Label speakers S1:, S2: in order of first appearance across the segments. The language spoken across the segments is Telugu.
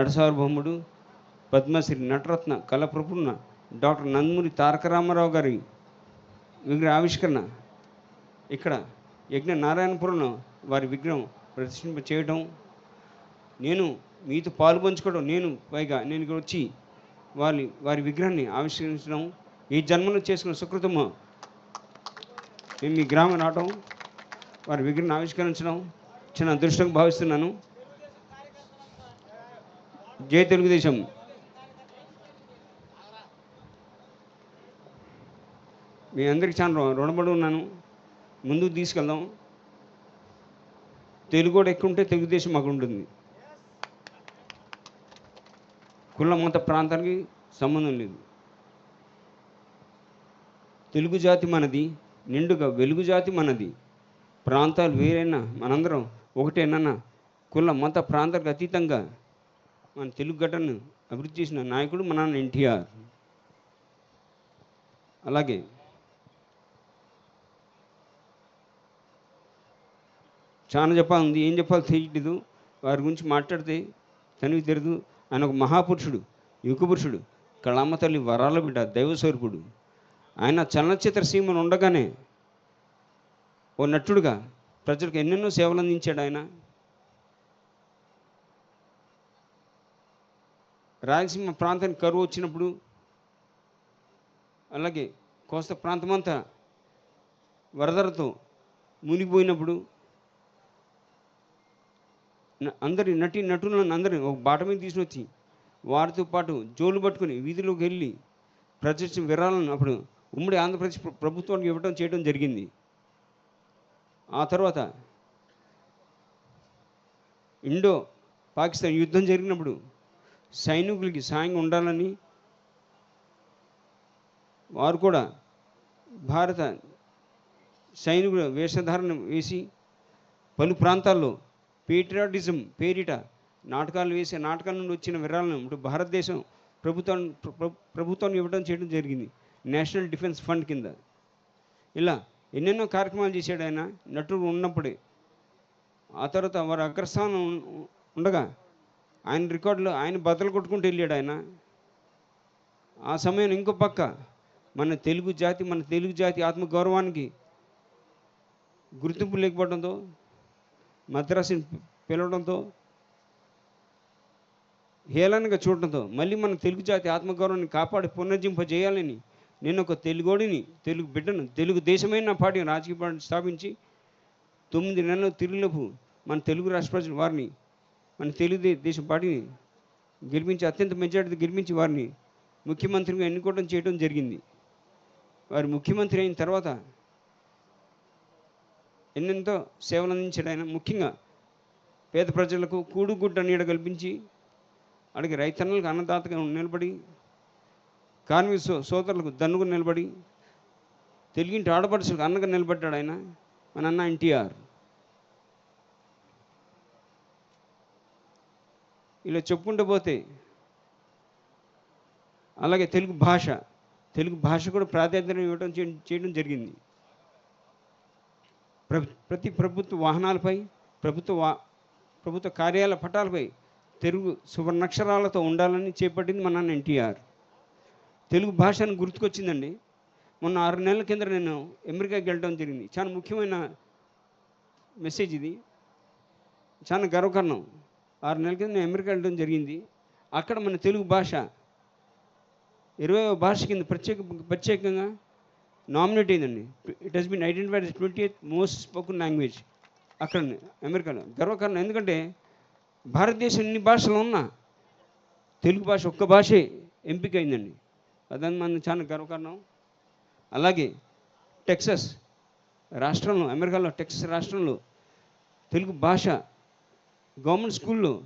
S1: నటసార్వభౌముడు పద్మశ్రీ నటరత్న కళప్రపుణ డాక్టర్ నందమూరి తారక రామారావు గారి విగ్రహ ఆవిష్కరణ. ఇక్కడ యజ్ఞ నారాయణపురంలో వారి విగ్రహం ప్రదర్శింప చేయడం నేను మీతో పాల్పంచుకోవడం నేను పైగా నేను ఇక్కడ వచ్చి వారి వారి విగ్రహాన్ని ఆవిష్కరించడం ఈ జన్మలో చేసుకున్న సుకృతము. మేము మీ గ్రామం రావటం వారి విగ్రహం ఆవిష్కరించడం చిన్న అదృష్టంగా భావిస్తున్నాను. జై తెలుగుదేశం. మీ అందరికి చాలా రుణపడి ఉన్నాను. ముందుకు తీసుకెళ్దాం. తెలుగు కూడా ఎక్కువ ఉంటే తెలుగుదేశం మాకు ఉంటుంది కుల మత ప్రాంతానికి సంబంధం లేదు. తెలుగు జాతి మనది నిండుగా వెలుగు జాతి మనది. ప్రాంతాలు వేరైనా మనందరం ఒకటేనన్నా కుల మత ప్రాంతాలకు అతీతంగా మన తెలుగు గడ్డను అభివృద్ధి చేసిన నాయకుడు మన ఎన్టీఆర్. అలాగే చాలా చెప్పాలి ఏం చెప్పాలో తెలియట్లేదు వారి గురించి మాట్లాడితే తనివి తెరదు. ఆయన ఒక మహాపురుషుడు యుగ పురుషుడు కళామ తల్లి వరాల బిడ్డ దైవస్వరూపుడు ఆయన చలనచిత్ర సీమను ఉండగానే ఓ నటుడుగా ప్రజలకు ఎన్నెన్నో సేవలు అందించాడు ఆయన. రాయలసీమ ప్రాంతానికి కరువు వచ్చినప్పుడు అలాగే కోస్తా ప్రాంతమంతా వరదలతో మునిగిపోయినప్పుడు అందరి నటి నటులను అందరిని ఒక బాట మీద తీసుకొచ్చి వారితో పాటు జోలు పట్టుకుని వీధిలోకి వెళ్ళి ప్రజల విరాళాలను అప్పుడు ఉమ్మడి ఆంధ్రప్రదేశ్ ప్రభుత్వానికి ఇవ్వడం చేయడం జరిగింది. ఆ తర్వాత ఇండో పాకిస్తాన్ యుద్ధం జరిగినప్పుడు సైనికులకి సాయంగా ఉండాలని వారు కూడా భారత సైనికుల వేషధారణ వేసి పలు ప్రాంతాల్లో పేట్రియాటిజం పేరిట నాటకాలు వేసే నాటకాల నుండి వచ్చిన విరాళను ఇప్పుడు భారతదేశం ప్రభుత్వం ప్ర- ప్రభుత్వాన్ని ఇవ్వడం చేయడం జరిగింది. నేషనల్ డిఫెన్స్ ఫండ్ కింద. ఇలా ఎన్నెన్నో కార్యక్రమాలు చేశాడు ఆయన. నటుడు ఉన్నప్పుడే. ఆ తర్వాత వారు అగ్రస్థానం ఉండగా ఆయన రికార్డులో ఆయన బద్దలు కొట్టుకుంటూ వెళ్ళాడు ఆయన. ఆ సమయం ఇంకో పక్క. మన తెలుగు జాతి మన తెలుగు జాతి ఆత్మగౌరవానికి గుర్తింపు లేకపోవడంతో మద్రాసుని పిలవడంతో హేళనగా చూడటంతో మళ్ళీ మన తెలుగు జాతి ఆత్మగౌరవాన్ని కాపాడి పునర్జింపజేయాలని నేను ఒక తెలుగోడిని తెలుగు బిడ్డను తెలుగు దేశమైన నా పార్టీ రాజకీయ పార్టీ స్థాపించి తొమ్మిది నెలలు తిరుగులోపు మన తెలుగు రాష్ట్ర ప్రజలు వారిని మన తెలుగు దేశం పార్టీని గెలిపించి అత్యంత మెజార్టీ గెలిపించి వారిని ముఖ్యమంత్రిగా ఎన్నుకోవడం చేయడం జరిగింది. వారు ముఖ్యమంత్రి అయిన తర్వాత ఎన్నెంతో సేవలు అందించాడు ఆయన. ముఖ్యంగా పేద ప్రజలకు కూడుగుడ్డ నీడ కల్పించి అడిగి రైతన్నలకు అన్నదాతగా నిలబడి కార్మిక సో సోదరులకు దన్నుగా నిలబడి తెలుగింటి ఆడపడుచులకు అన్నగా నిలబడ్డాడు ఆయన మన అన్న ఎన్టీఆర్. ఇలా చెప్పుకుంటూ పోతే అలాగే తెలుగు భాష తెలుగు భాష కూడా ప్రాధాన్యత ఇవ్వడం చేయడం జరిగింది. ప్ర ప్రతి ప్రభుత్వ వాహనాలపై ప్రభుత్వ వా ప్రభుత్వ కార్యాలయ పటాలపై తెలుగు సువర్ణక్షరాలతో ఉండాలని చేపట్టింది మన నాన్న ఎన్టీఆర్. తెలుగు భాషను గుర్తుకొచ్చిందండి. మొన్న ఆరు నెలల కింద నేను అమెరికాకి వెళ్ళడం జరిగింది. చాలా ముఖ్యమైన మెసేజ్ ఇది. చాలా గర్వకారణం. ఆరు నెలల కింద నేను అమెరికా వెళ్ళడం జరిగింది. అక్కడ మన తెలుగు భాష ఇరవై భాష కింద ప్రత్యేక ప్రత్యేకంగా నామినేట్ అయిందండి. It has been identified twenty eighth most spoken language అక్కడ అమెరికాలో. గర్వకారణం ఎందుకంటే భారతదేశం ఎన్ని భాషలు ఉన్నా తెలుగు భాష ఒక్క భాషే ఎంపిక అయిందండి అదని మనం చాలా గర్వకారణం. అలాగే టెక్సస్ రాష్ట్రంలో అమెరికాలో టెక్సస్ రాష్ట్రంలో తెలుగు భాష గవర్నమెంట్ స్కూల్లో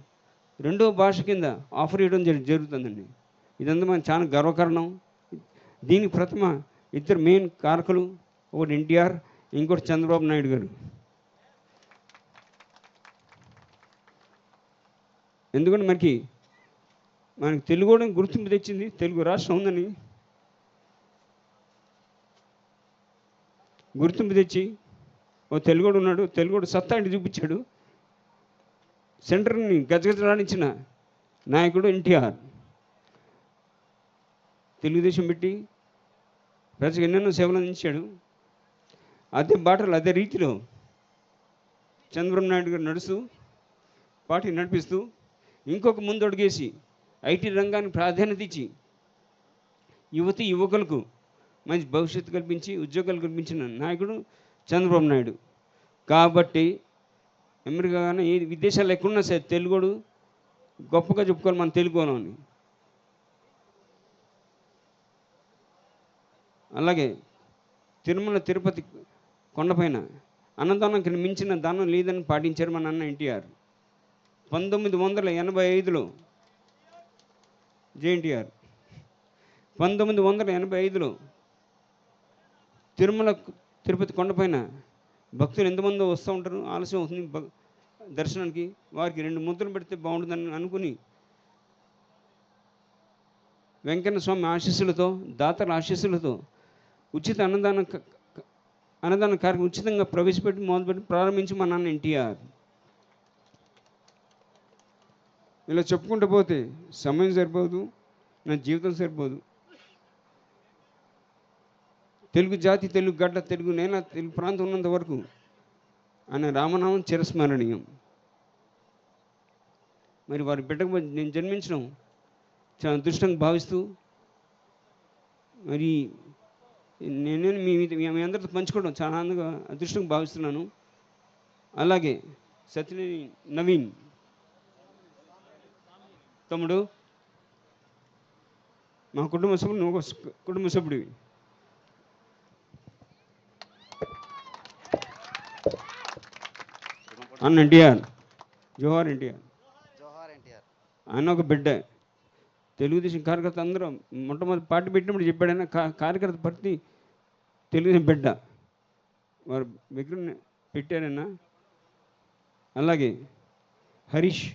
S1: రెండో భాష కింద ఆఫర్ ఇవ్వడం జరి జరుగుతుందండి. ఇదంతా మనం చాలా గర్వకారణం. దీనికి ప్రథమ ఇద్దరు మెయిన్ కారకులు ఒకటి ఎన్టీఆర్ ఇంకోటి చంద్రబాబు నాయుడు గారు. ఎందుకంటే మనకి మనకి తెలుగు గుర్తింపు తెచ్చింది. తెలుగు రాష్ట్రం ఉందని గుర్తింపు తెచ్చి ఓ తెలుగుడు ఉన్నాడు. తెలుగుడు సత్తా అంటే చూపించాడు. సెంటర్ని గజగజలాడించిన నాయకుడు ఎన్టీఆర్. తెలుగుదేశం పెట్టి ప్రజలకు ఎన్నెన్నో సేవలు అందించాడు. అదే బాటలు అదే రీతిలో చంద్రబాబు నాయుడు గారు నడుస్తూ పార్టీ నడిపిస్తూ ఇంకొక ముందు అడుగేసి ఐటీ రంగానికి ప్రాధాన్యత ఇచ్చి యువతి యువకులకు మంచి భవిష్యత్తు కల్పించి ఉద్యోగాలు కల్పించిన నాయకుడు చంద్రబాబు నాయుడు. కాబట్టి అమెరికా కానీ ఏ విదేశాల్లో ఎక్కడున్నా సరే తెలుగుడు గొప్పగా చెప్పుకోవాలి మన తెలుగులోని. అని అలాగే తిరుమల తిరుపతి కొండపైన అన్నదానం మించిన దానం లేదని పాటించారు మా నాన్న ఎన్టీఆర్. పంతొమ్మిది వందల ఎనభై ఐదులో జేఎన్టీఆర్ పంతొమ్మిది వందల ఎనభై ఐదులో తిరుమల తిరుపతి కొండపైన భక్తులు ఎంతమందో వస్తూ ఉంటారు ఆలస్యం అవుతుంది దర్శనానికి. వారికి రెండు ముద్రలు పెడితే బాగుంటుందని అనుకుని వెంకన్న స్వామి ఆశీస్సులతో దాతల ఆశీస్సులతో ఉచిత అన్నదాన క- అన్నదాన కార్యక్రమం ఉచితంగా ప్రవేశపెట్టి మొదలుపెట్టి ప్రారంభించి మా నాన్న ఎన్టీఆర్. ఇలా చెప్పుకుంటూ పోతే సమయం సరిపోదు నా జీవితం సరిపోదు. తెలుగు జాతి తెలుగు గడ్డ తెలుగు నేల తెలుగు ప్రాంతం ఉన్నంత వరకు ఆయన రామనామం చిరస్మరణీయం. మరి వారి బిడ్డకు నేను జన్మించడం చాలా అదృష్టంగా భావిస్తూ మరి నేను మీ మీ- అందరితో పంచుకోవడం చాలా ఆనందంగా అదృష్టంగా భావిస్తున్నాను. అలాగే సత్యనేని నవీన్. తమ్ముడు మా కుటుంబ సభ్యుడు నువ్వు ఒక కుటుంబ సభ్యుడివి. అన్న ఎన్టీఆర్ జోహార్ ఎన్టీఆర్.
S2: జోహార్ ఎన్టీఆర్.
S1: ఆయన ఒక బిడ్డ. తెలుగుదేశం కార్యకర్త అందరూ మొట్టమొదటి పార్టీ పెట్టినప్పుడు చెప్పాడైనా కా కార్యకర్త భర్తీ తెలుగుదేశం బిడ్డ. వారు విగ్రహం పెట్టారన్నా అలాగే హరీష్.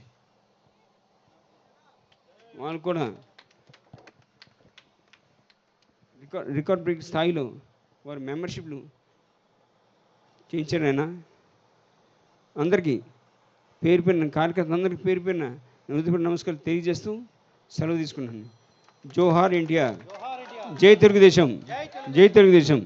S1: వాళ్ళు కూడా రికార్డ్ రికార్డ్ బ్రేక్ స్థాయిలో వారి మెంబర్షిప్లు చేయించారైనా అందరికీ పేరు పేరున కార్యకర్త అందరికీ పేరు పేరున నృత్యపడి నమస్కారం తెలియజేస్తూ సెలవు తీసుకున్నాను జోహార్ ఎన్టీఆర్. జై తెలుగుదేశం. జై తెలుగుదేశం.